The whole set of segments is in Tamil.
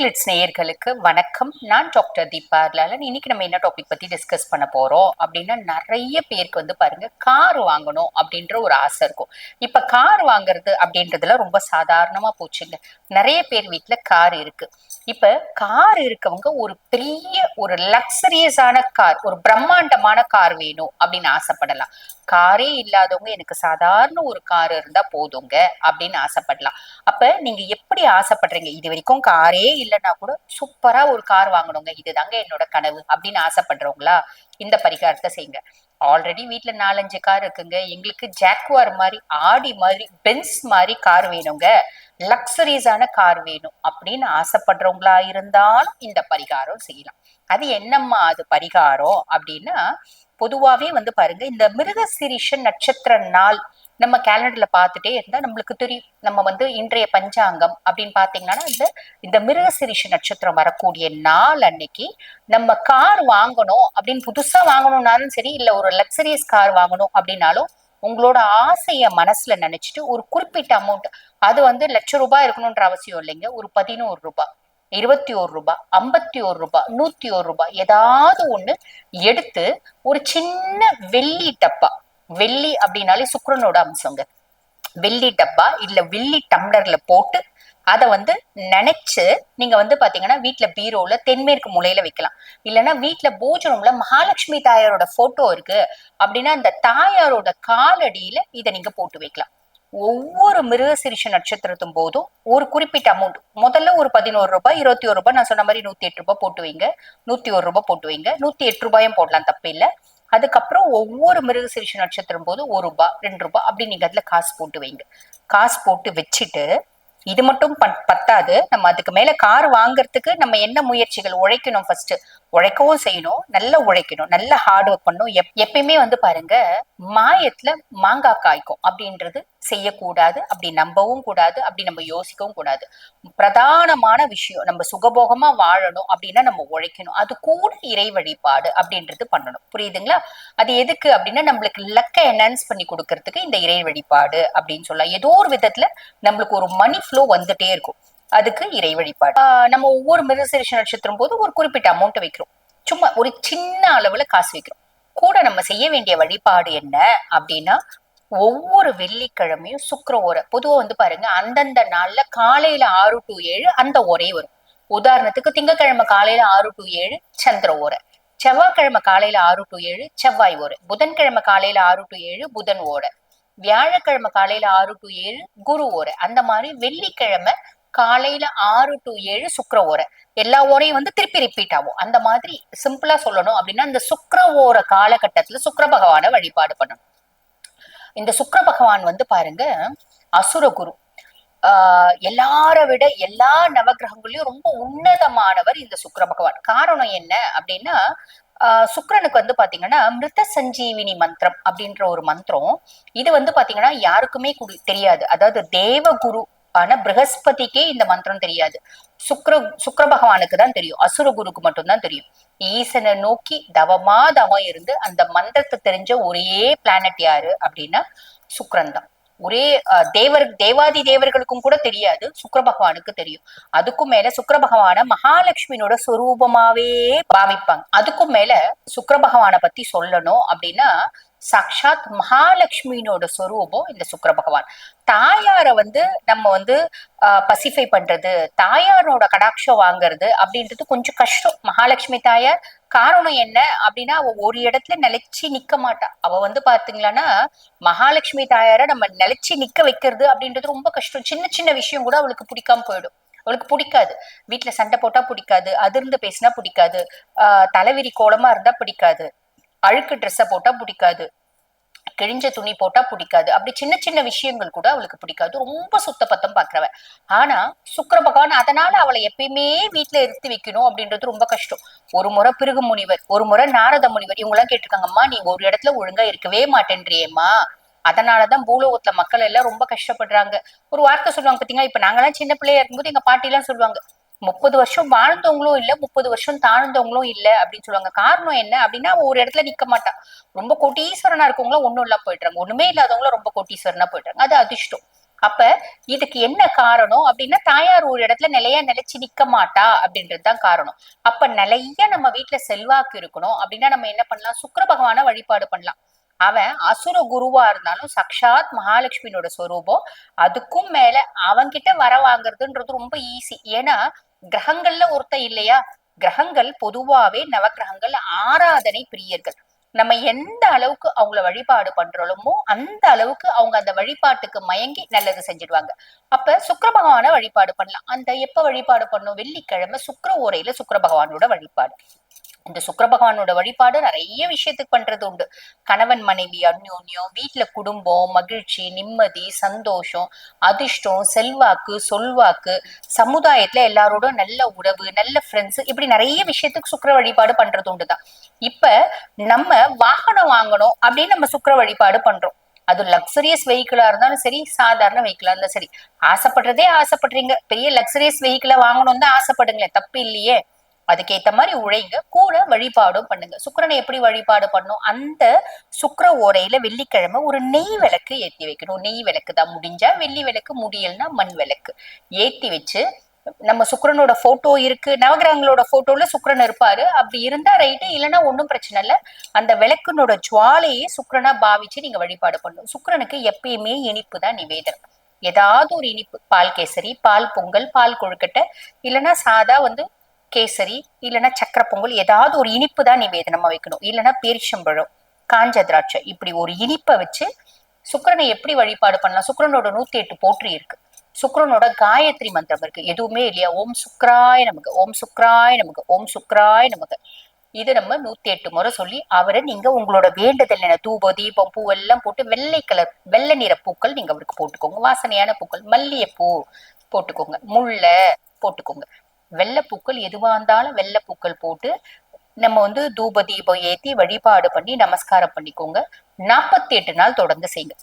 கிளிட்ஸ் நேயர்களுக்கு வணக்கம். நான் டாக்டர் தீபா லாலன் இன்னைக்கு நம்ம என்ன டாபிக் பத்தி டிஸ்கஸ் பண்ண போறோம்? அப்படின்னா நிறைய பேருக்கு வந்து பாருங்க கார் வாங்கணும் அப்படின்ற ஒரு ஆசை இருக்கும். இப்ப கார் வாங்குறது அப்படின்றதுல ரொம்ப சாதாரணமா போச்சுங்க. நிறைய பேர் வீட்ல கார் இருக்கு. இப்ப கார் இருக்கவங்க ஒரு பெரிய ஒரு லக்ஸரியஸான கார் ஒரு பிரம்மாண்டமான கார் வேணும் அப்படின்னு ஆசைப்படலாம். காரே இல்லாதவங்க எனக்கு சாதாரண ஒரு கார் இருந்தா போதுங்க அப்படின்னு ஆசைப்படலாம். அப்ப நீங்க எப்படி ஆசைப்படுறீங்க? இது வரைக்கும் காரே இல்லைன்னா கூட சூப்பரா ஒரு கார் வாங்கணுங்க. இதுதாங்க என்னோட கனவு அப்படின்னு ஆசைப்படுறவங்களா? இந்த பரிகாரத்தை செய்யுங்க. ஆல்ரெடி வீட்டுல நாலஞ்சு கார் இருக்குங்க. எங்களுக்கு ஜாக்வார் மாதிரி ஆடி மாதிரி பென்ஸ் மாதிரி கார் வேணுங்க. லக்ஸரிஸான கார் வேணும் அப்படின்னு ஆசைப்படுறவங்களா இருந்தாலும் இந்த பரிகாரம் செய்யலாம். அது என்னம்மா அது பரிகாரம் அப்படின்னா பொதுவாகவே வந்து பாருங்க இந்த மிருகசிரிஷன் நட்சத்திர நாள் நம்ம கேலண்டர்ல பார்த்துட்டே இருந்தா நம்மளுக்கு தெரியும். நம்ம வந்து இன்றைய பஞ்சாங்கம் அப்படின்னு பாத்தீங்கன்னா இந்த இந்த மிருகசிரிஷ நட்சத்திரம் வரக்கூடிய நாள் அன்னைக்கு நம்ம கார் வாங்கணும் அப்படின்னு புதுசா வாங்கணும்னாலும் சரி இல்ல ஒரு லக்ஸரியஸ் கார் வாங்கணும் அப்படின்னாலும் உங்களோட ஆசையை மனசுல நினைச்சிட்டு ஒரு குறிப்பிட்ட அமௌண்ட் அது வந்து லட்ச ரூபாய் இருக்கணும்ன்ற அவசியம் இல்லைங்க. ஒரு பதினோரு ரூபாய் இருபத்தி ஒரு ரூபாய் ஐம்பத்தி ஒரு ரூபாய் நூத்தி ஒரு ரூபாய் ஏதாவது ஒண்ணு எடுத்து ஒரு சின்ன வெள்ளி டப்பா வெள்ளி அப்படின்னாலே சுக்கரனோட அம்சங்க. வெள்ளி டப்பா இல்ல வெள்ளி டம்ளர்ல போட்டு அதை வந்து நினைச்சு நீங்க வந்து பாத்தீங்கன்னா வீட்டுல பீரோல தென்மேற்கு மூலையில வைக்கலாம். இல்லைன்னா வீட்டுல பூஜை ரூம்ல மகாலட்சுமி தாயாரோட போட்டோ இருக்கு அப்படின்னா அந்த தாயாரோட காலடியில இதை நீங்க போட்டு வைக்கலாம். ஒவ்வொரு மிருகசிரிஷ நட்சத்திரத்தும் போதும் ஒரு குறிப்பிட்ட அமௌண்ட் முதல்ல ஒரு பதினோரு ரூபாய் இருபத்தி ஒரு ரூபாய் நான் சொன்ன மாதிரி நூத்தி எட்டு ரூபாய் போட்டு வைங்க. நூத்தி ஒரு ரூபாய் போட்டு வைங்க. நூத்தி எட்டு ரூபாயும் போடலாம் தப்பு இல்ல. அதுக்கப்புறம் ஒவ்வொரு மிருகசிரிஷ நட்சத்திரம் போது ஒரு ரூபாய் ரெண்டு ரூபாய் அப்படி நீங்க அதுல காசு போட்டு வைங்க. காசு போட்டு வச்சுட்டு இது மட்டும் பத்தாது. நம்ம அதுக்கு மேல கார் வாங்குறதுக்கு நம்ம என்ன முயற்சிகள் உழைக்கணும் ஃபர்ஸ்ட் உழைக்கவும் செய்யணும் நல்லா உழைக்கணும் நல்லா ஹார்ட் ஒர்க் பண்ணணும். எப்- எப்பயுமே வந்து பாருங்க மாயத்துல மாங்காய் காய்க்கும். அப்படின்றது செய்யக்கூடாது அப்படி நம்பவும் கூடாது அப்படி நம்ம யோசிக்கவும் கூடாது. பிரதானமான விஷயம் நம்ம சுகபோகமா வாழணும் அப்படின்னா நம்ம உழைக்கணும். அது கூட இறை வழிபாடு அப்படின்றது பண்ணணும். புரியுதுங்களா? அது எதுக்கு அப்படின்னா நம்மளுக்கு லக்கை என்ஹான்ஸ் பண்ணி கொடுக்கறதுக்கு இந்த இறை வழிபாடு அப்படின்னு சொல்லலாம். ஏதோ ஒரு விதத்துல நம்மளுக்கு ஒரு மணி ஃப்ளோ வந்துட்டே இருக்கும். அதுக்கு இறை வழிபாடு. நம்ம ஒவ்வொரு மிருகசீரிஷ நட்சத்திரம் போது ஒரு குறிப்பிட்ட அமௌண்ட் வைக்கிறோம். சும்மா ஒரு சின்ன அளவுல காசு வைக்கிறோம். கூட நம்ம செய்ய வேண்டிய வழிபாடு என்ன அப்படின்னா ஒவ்வொரு வெள்ளிக்கிழமையும் சுக்கர ஓரை பொதுவா வந்து பாருங்க அந்தந்த நாள்ல காலையில ஆறு டு ஏழு அந்த ஒரே வரும். உதாரணத்துக்கு திங்கக்கிழமை காலையில ஆறு டு ஏழு சந்திர ஓரை. செவ்வாய்க்கிழமை காலையில ஆறு டு ஏழு செவ்வாய் ஓரை. புதன்கிழமை காலையில ஆறு டு ஏழு புதன் ஓரை. வியாழக்கிழமை காலையில ஆறு டு ஏழு குரு ஓரை. அந்த மாதிரி வெள்ளிக்கிழமை காலையில ஆறு டு ஏழு சுக்கர ஓரை. எல்லா ஓரையும் வந்து திருப்பி ரிப்பீட் ஆகும். அந்த மாதிரி சிம்பிளா சொல்லணும் அப்படின்னா இந்த சுக்கர ஓர காலகட்டத்துல சுக்கர பகவான வழிபாடு பண்ணணும். இந்த சுக்கர பகவான் வந்து பாருங்க அசுரகுரு ஆஹ் எல்லார விட எல்லா நவகிரகங்களையும் ரொம்ப உன்னதமானவர் இந்த சுக்கர பகவான். காரணம் என்ன அப்படின்னா ஆஹ் சுக்கிரனுக்கு வந்து பாத்தீங்கன்னா மிருத சஞ்சீவினி மந்திரம் அப்படின்ற ஒரு மந்திரம். இது வந்து பாத்தீங்கன்னா யாருக்குமே குடி- தெரியாது. அதாவது தேவகுரு ஆனா பிரகஸ்பதிக்கே இந்த மந்திரம் தெரியாது. சுக்ர சுக்கிர பகவானுக்கு தான் தெரியும். அசுர குருக்கு மட்டும்தான் தெரியும். ஈசனை நோக்கி தவமா தவம் இருந்து அந்த மந்திரத்தை தெரிஞ்ச ஒரே பிளானட் யாரு அப்படின்னா சுக்ரன் தான் ஒரே தேவர் தேவாதி தேவர்களுக்கும் கூட தெரியாது. சுக்கிர பகவானுக்கு தெரியும். அதுக்கும் மேல சுக்கிர பகவான மகாலட்சுமியோட சொரூபமாவே பாவிப்பாங்க. அதுக்கும் மேல சுக்கிர பகவானை பத்தி சொல்லணும் அப்படின்னா சாக்ஷாத் மகாலட்சுமியினோட சொரூபம் இந்த சுக்கர பகவான். தாயார வந்து நம்ம வந்து பசிஃபை பண்றது தாயாரோட கடாட்சம் வாங்குறது அப்படின்றது கொஞ்சம் கஷ்டம். மகாலட்சுமி தாயார் காரணம் என்ன அப்படின்னா அவ ஒரு இடத்துல நிலைச்சு நிக்க மாட்டா. அவ வந்து பாத்தீங்களான்னா மகாலட்சுமி தாயார நம்ம நிலைச்சு நிக்க வைக்கிறது அப்படின்றது ரொம்ப கஷ்டம். சின்ன சின்ன விஷயம் கூட அவளுக்கு பிடிக்காம போயிடும். அவளுக்கு பிடிக்காது. வீட்டுல சண்டை போட்டா பிடிக்காது. அதிர்ந்து பேசினா பிடிக்காது. ஆஹ் தலைவிரி கோலமா இருந்தா பிடிக்காது. அழுக்கு ட்ரெஸ்ஸை போட்டா பிடிக்காது. கிழிஞ்ச துணி போட்டா பிடிக்காது. அப்படி சின்ன சின்ன விஷயங்கள் கூட அவளுக்கு பிடிக்காது. ரொம்ப சுத்தபத்தம் பாக்குறவ. ஆனா சுக்கர பகவான் அதனால அவளை எப்பயுமே வீட்டுல இருத்தி வைக்கணும் அப்படின்றது ரொம்ப கஷ்டம். ஒரு முறை பிருகு முனிவர் ஒரு முறை நாரத முனிவர் இவங்க எல்லாம் கேட்டிருக்காங்கம்மா நீ ஒரு இடத்துல ஒழுங்கா இருக்கவே மாட்டேன்றியேம்மா. அதனாலதான் பூலோகத்துல மக்கள் எல்லாம் ரொம்ப கஷ்டப்படுறாங்க. ஒரு வார்த்தை சொல்லுவாங்க பாத்தீங்கன்னா இப்ப நாங்கெல்லாம் சின்ன பிள்ளையா இருக்கும்போது எங்க பாட்டி எல்லாம் சொல்லுவாங்க முப்பது வருஷம் வாழ்ந்தவங்களும் இல்ல முப்பது வருஷம் தாழ்ந்தவங்களும் இல்ல அப்படின்னு சொல்லுவாங்க. காரணம் என்ன அப்படின்னா அவ ஒரு இடத்துல நிக்க மாட்டா ரொம்ப கோட்டீஸ்வரனா இருக்கவங்களும் ஒண்ணும் இல்லாம போயிட்டாங்க ஒண்ணுமே இல்லாதவங்களும் ரொம்ப கோட்டீஸ்வரனா போயிட்டாங்க அது அதிர்ஷ்டம். அப்ப இதுக்கு என்ன காரணம் அப்படின்னா தாயார் ஒரு இடத்துல நிலையா நிலைச்சு நிக்க மாட்டா அப்படின்றது தான் காரணம். அப்ப நிலைய நம்ம வீட்டுல செல்வாக்கு இருக்கணும் அப்படின்னா நம்ம என்ன பண்ணலாம்? சுக்கர பகவான வழிபாடு பண்ணலாம். அவன் அசுர குருவா இருந்தாலும் சக்ஷாத் மகாலட்சுமியோட ஸ்வரூபம் அதுக்கும் மேல அவன்கிட்ட வர வாங்குறதுன்றது ரொம்ப ஈஸி ஏன்னா கிரகங்கள்ல ஒருத்தன் இல்லையா? கிரகங்கள் பொதுவாவே நவகிரகங்கள் ஆராதனை பிரியர்கள். நம்ம எந்த அளவுக்கு அவங்கள வழிபாடு பண்றோமோ அந்த அளவுக்கு அவங்க அந்த வழிபாட்டுக்கு மயங்கி நல்லது செஞ்சிடுவாங்க. அப்ப சுக்கர பகவான வழிபாடு பண்ணலாம். அந்த எப்ப வழிபாடு பண்ணும் வெள்ளிக்கிழமை சுக்கர ஓரையில சுக்கர பகவானோட வழிபாடு. இந்த சுக்கர பகவானோட வழிபாடு நிறைய விஷயத்துக்கு பண்றது உண்டு. கணவன் மனைவி அந்யோன்யம் வீட்டுல குடும்பம் மகிழ்ச்சி நிம்மதி சந்தோஷம் அதிர்ஷ்டம் செல்வாக்கு சொல்வாக்கு சமுதாயத்துல எல்லாரோட நல்ல உறவு நல்ல ஃப்ரெண்ட்ஸ் இப்படி நிறைய விஷயத்துக்கு சுக்கிர வழிபாடு பண்றது உண்டுதான். இப்ப நம்ம வாகனம் வாங்கணும் அப்படின்னு நம்ம சுக்கிர வழிபாடு பண்றோம். அது லக்ஸரியஸ் வெஹிக்கிளா இருந்தாலும் சரி சாதாரண வெஹிக்கிளா இருந்தாலும் சரி. ஆசைப்படுறதே ஆசைப்படுறீங்க. பெரிய லக்ஸரியஸ் வெஹிக்கிளை வாங்கணும்னு தான் ஆசைப்படுங்களேன் தப்பு இல்லையே. அதுக்கேத்த மாதிரி உழைங்க கூட வழிபாடும் பண்ணுங்க. சுக்கரனை எப்படி வழிபாடு பண்ணும் அந்த சுக்கர ஓரையில வெள்ளிக்கிழமை ஒரு நெய் விளக்கு ஏத்தி வைக்கணும். நெய் விளக்கு தான். முடிஞ்சா வெள்ளி விளக்கு முடியல்னா மண் விளக்கு. ஏத்தி வச்சு நம்ம சுக்கரனோட போட்டோ இருக்கு. நவகிரகங்களோட போட்டோல சுக்கரன் இருப்பாரு. அப்படி இருந்தா ரைட்டு இல்லைன்னா ஒன்றும் பிரச்சனை இல்லை. அந்த விளக்குனோட ஜுவாலையே சுக்கரனா பாவிச்சு நீங்க வழிபாடு பண்ணணும். சுக்கரனுக்கு எப்பயுமே இனிப்பு தான் நிவேதனம். ஏதாவது ஒரு இனிப்பு. பால் கேசரி பால் பொங்கல் பால் கொழுக்கட்டை. இல்லைன்னா சாதா வந்து கேசரி இல்லைன்னா சக்கரை பொங்கல் ஏதாவது ஒரு இனிப்பு தான் நிவேதனமா வைக்கணும். இல்லைன்னா பேரிச்சம்பழம் காஞ்ச திராட்சை இப்படி ஒரு இனிப்பை வச்சு சுக்கரனை எப்படி வழிபாடு பண்ணலாம்? சுக்கரனோட நூத்தி எட்டு போற்றி இருக்கு. சுக்கரனோட காயத்ரி மந்திரம் இருக்கு. எதுவுமே இல்லையா? ஓம் சுக்ராய் நமக்கு ஓம் சுக்ராய் நமக்கு ஓம் சுக்ராய் நமக்கு இது நம்ம நூத்தி எட்டு முறை சொல்லி அவரை நீங்க உங்களோட வேண்டுதல் என்ன? தூப தீபம் பூ எல்லாம் போட்டு வெள்ளை கலர் வெள்ளை நிற பூக்கள் நீங்க அவருக்கு போட்டுக்கோங்க. வாசனையான பூக்கள் மல்லிகைப்பூ போட்டுக்கோங்க. முல்லை போட்டுக்கோங்க. வெள்ளப்பூக்கள் எதுவா இருந்தாலும் வெள்ளப்பூக்கள் போட்டு நம்ம வந்து தூப தீபம் ஏத்தி வழிபாடு பண்ணி நமஸ்காரம் பண்ணிக்கோங்க. நாற்பத்தி எட்டு நாள் தொடர்ந்து செய்யுங்க.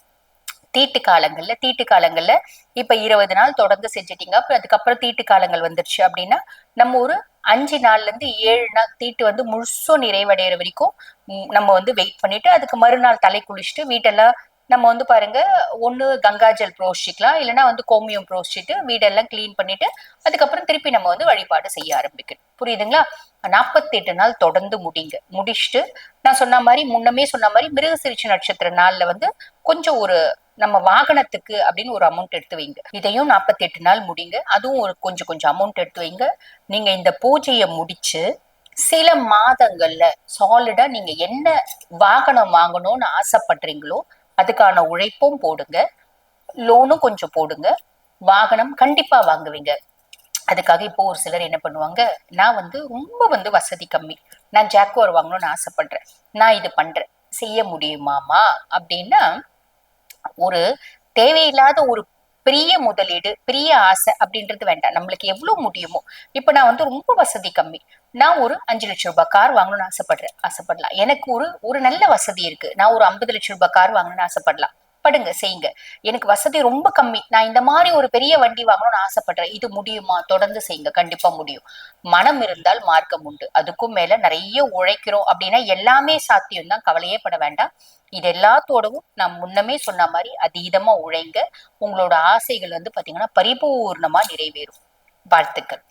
தீட்டு காலங்கள்ல தீட்டு காலங்கள்ல இப்ப இருபது நாள் தொடர்ந்து செஞ்சிட்டீங்க. அப்புறம் அதுக்கப்புறம் தீட்டு காலங்கள் வந்துருச்சு அப்படின்னா நம்ம ஒரு அஞ்சு நாள்ல இருந்து ஏழு நாள் தீட்டு வந்து முழுசும் நிறைவடைகிற வரைக்கும் நம்ம வந்து வெயிட் பண்ணிட்டு அதுக்கு மறுநாள் தலை குளிச்சுட்டு வீட்டெல்லாம் நம்ம வந்து பாருங்க ஒண்ணு கங்காஜல் புரோஷிக்கலாம் இல்லைன்னா வந்து கோமியம் புரோஷிட்டு வீடெல்லாம் க்ளீன் பண்ணிட்டு அதுக்கப்புறம் திருப்பி நம்ம வந்து வழிபாடு செய்ய ஆரம்பிக்கணும். புரியுதுங்களா? நாற்பத்தி எட்டு நாள் தொடர்ந்து முடிங்க. முடிச்சுட்டு நான் சொன்ன மாதிரி முன்னமே சொன்ன மாதிரி மிருகசிரிச்சு நட்சத்திர நாள்ல வந்து கொஞ்சம் ஒரு நம்ம வாகனத்துக்கு அப்படின்னு ஒரு அமௌண்ட் எடுத்து வைங்க. இதையும் நாற்பத்தி எட்டு நாள் முடிங்க. அதுவும் ஒரு கொஞ்சம் கொஞ்சம் அமௌண்ட் எடுத்து வைங்க. நீங்க இந்த பூஜையை முடிச்சு சில மாதங்கள்ல சாலிடா நீங்க என்ன வாகனம் வாங்கணும்னு ஆசைப்படுறீங்களோ அதுக்கான உழைப்பும் போடுங்க. லோனும் கொஞ்சம் போடுங்க. வாகனம் கண்டிப்பா வாங்குவீங்க. அதுக்காக இப்போ ஒரு சிலர் என்ன பண்ணுவாங்க நான் வந்து ரொம்ப வந்து வசதி கம்மி. நான் ஜாக்குவார் வாங்கணும்னு ஆசைப்படுறேன். நான் இது பண்றேன். செய்ய முடியுமாமா? அப்படின்னா ஒரு தேவையில்லாத ஒரு பெரிய முதலீடு பெரிய ஆசை அப்படின்றது வேண்டாம். நம்மளுக்கு எவ்வளவு முடியுமோ. இப்ப நான் வந்து ரொம்ப வசதி கம்மி. நான் ஒரு அஞ்சு லட்சம் ரூபாய் கார் வாங்கணும்னு ஆசைப்படுறேன். ஆசைப்படலாம். எனக்கு ஒரு ஒரு நல்ல வசதி இருக்கு. நான் ஒரு ஐம்பது லட்சம் ரூபாய் கார் வாங்கணும்னு ஆசைப்படலாம். படுங்க செய்யுங்க. எனக்கு வசதி ரொம்ப கம்மி. நான் இந்த மாதிரி ஒரு பெரிய வண்டி வாங்கணும்னு ஆசைப்படுறேன். இது முடியுமா? தொடர்ந்து செய்யுங்க. கண்டிப்பா முடியும். மனம் இருந்தால் மார்க்கம் உண்டு. அதுக்கும் மேல நிறைய உழைக்கிறோம் அப்படின்னா எல்லாமே சாத்தியம் தான். கவலையே பட வேண்டாம். இது எல்லாத்தோடவும் நான் முன்னமே சொன்ன மாதிரி அதீதமா உழைங்க. உங்களோட ஆசைகள் வந்து பாத்தீங்கன்னா பரிபூர்ணமா நிறைவேறும். வாழ்த்துக்கள்.